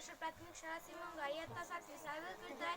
आदर्श प्राथमिक शाळा सिमंगा इयत्ता सातवी सादर करत आहे